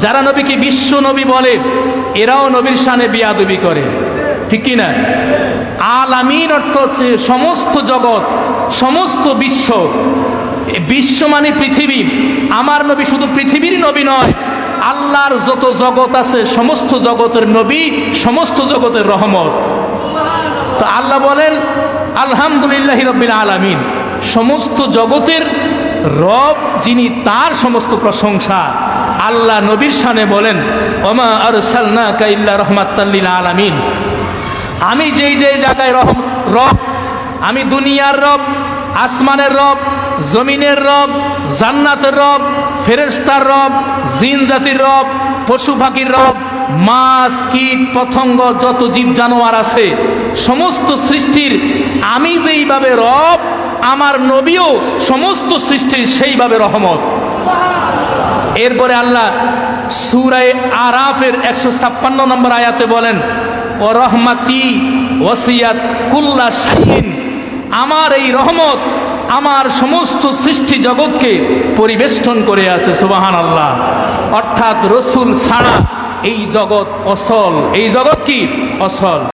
যারা নবীকে বিশ্ব নবী বলে, এরাও নবীর শানে বিয়াদবি করে। ঠিক কি না? আলামিন অর্থ হচ্ছে সমস্ত জগৎ, সমস্ত বিশ্ব। বিশ্ব মানে পৃথিবী। আমার নবী শুধু পৃথিবীর নবী নয়, আল্লাহর যত জগৎ আছে, সমস্ত জগতের নবী, সমস্ত জগতের রহমত। তো আল্লাহ বলেন, আলহামদুলিল্লাহ রব্বিল আলামিন, সমস্ত জগতের রব যিনি তার সমস্ত প্রশংসা আল্লাহ নবীর শানে বলেন, ওমা আর সালনা কাইল্লা রহমাত্তাল্লিল আলামিন। আমি যেই যেই জায়গায় রহম রব, আমি দুনিয়ার রব, আসমানের রব, জমিনের রব, জান্নাতের রব ফেরেস্তার রব, জিন জাতির রব, পশু পাখির রব, মাছ, কীট, পতঙ্গ, যত জীব জানোয়ার আছে সমস্ত সৃষ্টির আমি যেইভাবে রব, আমার নবীও সমস্ত সৃষ্টির সেইভাবে রহমত। এরপরে আল্লাহ সুরায় আরাফের একশো ছাপ্পান্ন নম্বর আয়াতে বলেন ও রহমাতি ওসিয়াত কুল্লা শাহিন আমার এই রহমত আমার সমস্ত সৃষ্টি জগৎকে পরিবেষ্টন করে আছে সুবাহান আল্লাহ অর্থাৎ রসুল ছাড়া এই জগৎ অসল। এই জগৎ কি? অসল।